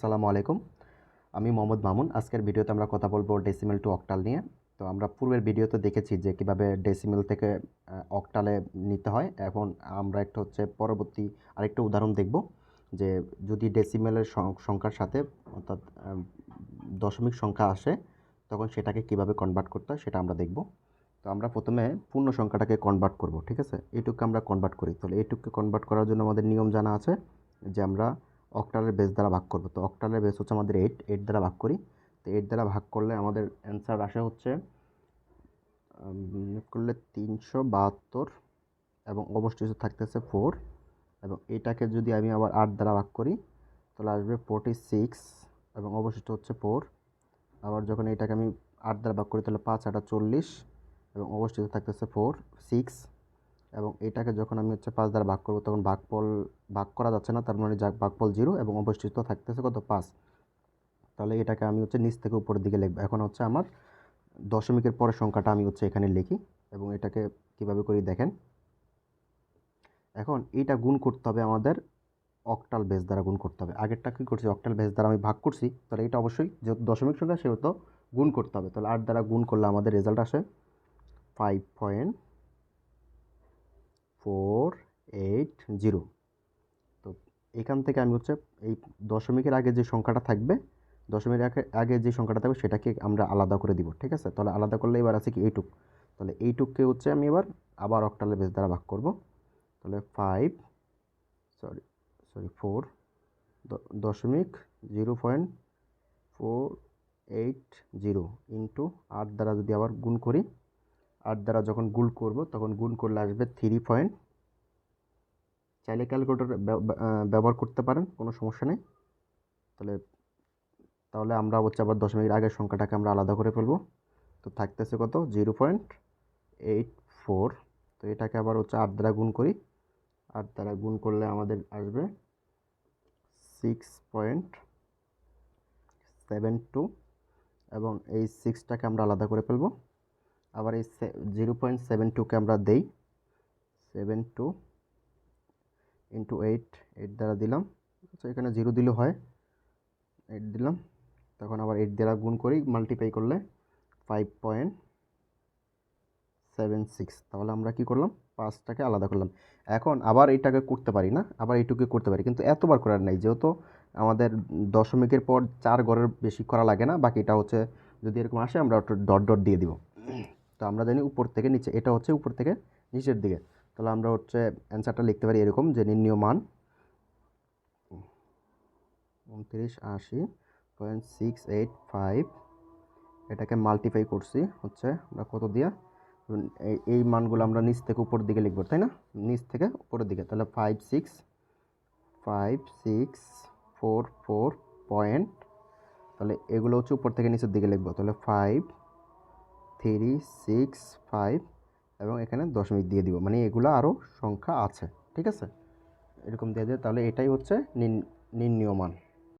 আসসালামু আলাইকুম। আমি মোহাম্মদ মামুন। আজকের ভিডিওতে আমরা কথা বলব ডেসিমেল টু অক্টাল নিয়ে। তো আমরা পূর্বের ভিডিওতে দেখেছি যে কীভাবে ডেসিমেল থেকে অক্টালে নিতে হয়। এখন আমরা একটা হচ্ছে পরবর্তী আরেকটা উদাহরণ দেখব যে যদি ডেসিমেলের সংখ্যার সাথে অর্থাৎ দশমিক সংখ্যা আসে, তখন সেটাকে কীভাবে কনভার্ট করতে হয় সেটা আমরা দেখব। তো আমরা প্রথমে পূর্ণ সংখ্যাটাকে কনভার্ট করব, ঠিক আছে? এইটুকু আমরা কনভার্ট করি। তাহলে এইটুকুকে কনভার্ট করার জন্য আমাদের নিয়ম জানা আছে যে আমরা অক্টালের বেস দ্বারা ভাগ করব। তো অক্টালের বেস হচ্ছে আমাদের এইট এইট দ্বারা ভাগ করি। তো এইট দ্বারা ভাগ করলে আমাদের অ্যান্সার আসে হচ্ছে করলে তিনশো বাহাত্তর এবং অবশিষ্ট থাকতেছে ফোর এবং এটাকে যদি আমি আবার আট দ্বারা ভাগ করি, তাহলে আসবে ফোরটি সিক্স এবং অবশিষ্ট হচ্ছে ফোর আবার যখন এটাকে আমি আট দ্বারা ভাগ করি, তাহলে পাঁচ আটা চল্লিশ এবং অবশিষ্ট থাকতেছে ফোর সিক্স এবং এটাকে যখন আমি হচ্ছে পাঁচ দ্বারা ভাগ করব, তখন ভাগফল ভাগ করা যাচ্ছে না, তার মানে ভাগফল জিরো এবং অবশিষ্ট থাকতেছে কত? পাঁচ। তাহলে এটাকে আমি হচ্ছে নিচ থেকে উপরের দিকে লিখব। এখন হচ্ছে আমার দশমিকের পরের সংখ্যাটা আমি হচ্ছে এখানে লিখি এবং এটাকে কীভাবে করি দেখেন। এখন এইটা গুণ করতে হবে আমাদের অক্টাল বেস দ্বারা গুণ করতে হবে। আগেরটা কী করছি? অক্টাল বেস দ্বারা আমি ভাগ করছি, তাহলে এটা অবশ্যই যেহেতু দশমিক সংখ্যা সেহেতু গুণ করতে হবে। তাহলে আট দ্বারা গুণ করলে আমাদের রেজাল্ট আসে five point four eight zero তো এখান থেকে আমি হচ্ছে এই দশমিকের আগে যে সংখ্যাটা থাকবে, দশমিকের আগে যে সংখ্যাটা থাকবে সেটাকে আমরা আলাদা করে দিব, ঠিক আছে? তাহলে আলাদা করলে এবার আছে কি এইটুক। তাহলে এইটুককে হচ্ছে আমি এবার আবার অক্টালের বেস দ্বারা ভাগ করব। তাহলে ফাইভ সরি সরি ফোর দশমিক zero point four eight zero into আট দ্বারা যদি আবার গুণ করি আট দ্বারা যখন গুণ করব, তখন গুণ করলে আসবে থ্রি পয়েন্ট চাইলে ক্যালকুলেটর ব্যবহার করতে পারেন, কোনো সমস্যা নেই। তাহলে তাহলে আমরা হচ্ছে আবার দশমিকের আগের সংখ্যাটাকে আমরা আলাদা করে ফেলব। তো থাকতেছে কত? জিরো পয়েন্ট এইট ফোর তো এটাকে আবার হচ্ছে আট দ্বারা গুণ করি। আট দ্বারা গুণ করলে আমাদের আসবে সিক্স পয়েন্ট সেভেন টু এবং এই সিক্সটাকে আমরা আলাদা করে ফেলব। আবার এই জিরো পয়েন্ট সেভেন টুকে আমরা দেই। Seven two into eight eight দ্বারা দিলাম। আচ্ছা এখানে জিরো দিলেও হয়। এইট দিলাম। তখন আবার এইট দ্বারা গুণ করি মাল্টিপ্লাই করলে ফাইভ পয়েন্ট সেভেন সিক্স তাহলে আমরা কি করলাম? পাঁচটাকে আলাদা করলাম। এখন আবার এইটাকে করতে পারি না, আবার এইটুকু করতে পারি। কিন্তু এতবার করার নাই, যেহেতু আমাদের দশমিকের পর চার গড়ের বেশি করা লাগে না, বাকিটা হচ্ছে যদি এরকম আসে আমরা ডট ডট দিয়ে দিব। তো আমরা জানি উপর থেকে নিচে, এটা হচ্ছে উপর থেকে নিচের দিকে। তাহলে আমরা হচ্ছে অ্যান্সারটা লিখতে পারি এরকম যে নির্ণীয় মান উনত্রিশ আশি পয়েন্ট সিক্স এইট ফাইভ, এটাকে মাল্টিপ্লাই করছি হচ্ছে আমরা কত দিয়া? এই এই মানগুলো আমরা নিচ থেকে উপর দিকে লিখব, তাই না? নিচ থেকে উপরের দিকে। তাহলে five six five six four four point তাহলে এগুলো হচ্ছে উপর থেকে নিচের দিকে লিখব। তাহলে ফাইভ থ্রি সিক্স ফাইভ এবং এখানে দশমিক দিয়ে দিব। মানে এগুলো আরও সংখ্যা আছে, ঠিক আছে? এরকম দিয়ে দিয়ে তাহলে এটাই হচ্ছে নির্ণীয় মান।